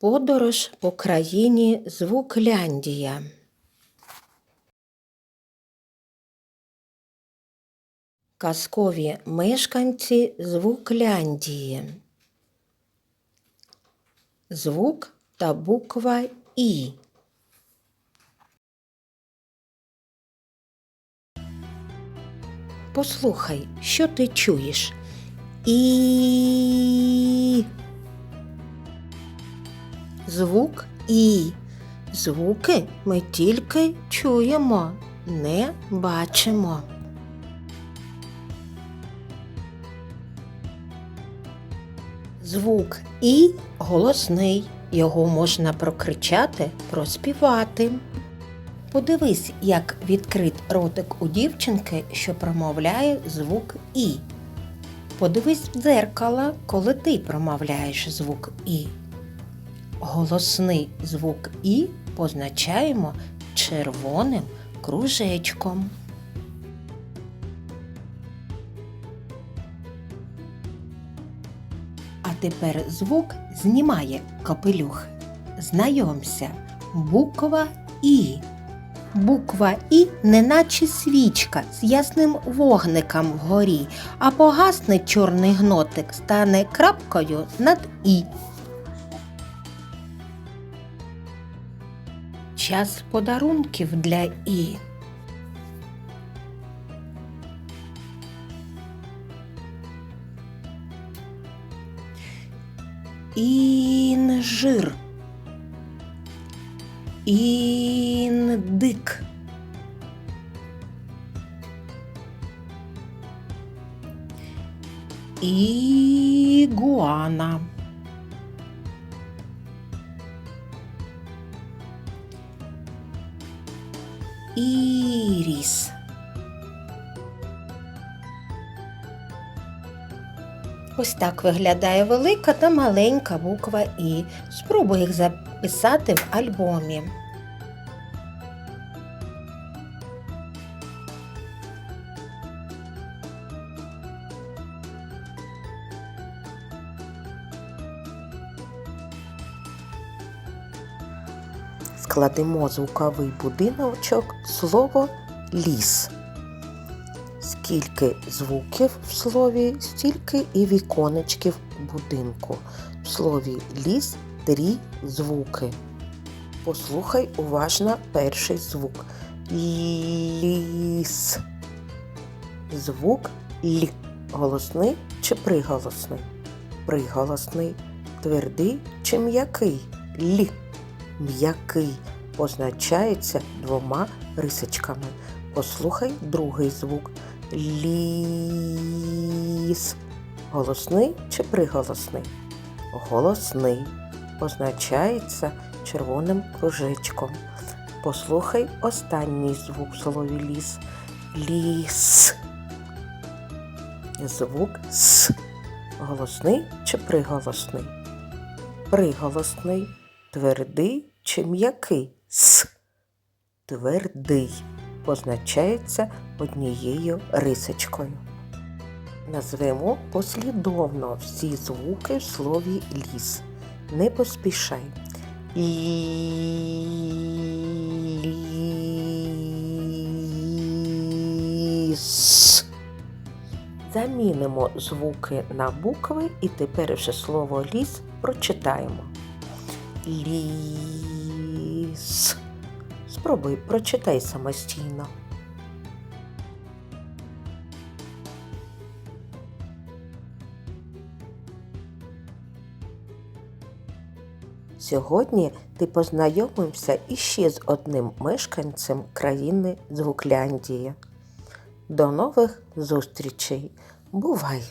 Подорож по країні Звукляндія. Казкові мешканці Звукляндії. Звук та буква І. Послухай, що ти чуєш? І. Звук І. Звуки ми тільки чуємо, не бачимо. Звук І голосний. Його можна прокричати, проспівати. Подивись, як відкрит ротик у дівчинки, що промовляє звук І. Подивись в дзеркало, коли ти промовляєш звук І. Голосний звук І позначаємо червоним кружечком. А тепер звук знімає капелюх. Знайомся, буква І. Буква І неначе свічка з ясним вогником вгорі, а погасне чорний гнотик стане крапкою над І. Час подарунків для І. Інжир. Індик. Ігуана. Іріс. Ось так виглядає велика та маленька буква І. Спробуй їх записати в альбомі. Складемо звуковий будиночок слово ліс. Скільки звуків в слові, стільки і віконечків будинку. В слові ліс три звуки. Послухай уважно перший звук. Ліс. Звук Л. Голосний чи приголосний? Приголосний. Твердий чи м'який? Л м'який позначається двома рисочками. Послухай другий звук. Ліс. Голосний чи приголосний? Голосний. Позначається червоним кружечком. Послухай останній звук слові ліс. Ліс. Звук С. Голосний чи приголосний? Приголосний. Твердий чи м'який С. Твердий позначається однією рисочкою. Назвемо послідовно всі звуки в слові ліс. Не поспішай. Ліс. Замінимо звуки на букви і тепер вже слово ліс прочитаємо. Ліс. Спробуй, прочитай самостійно. Сьогодні ти познайомився іще з одним мешканцем країни Звукляндії. До нових зустрічей. Бувай!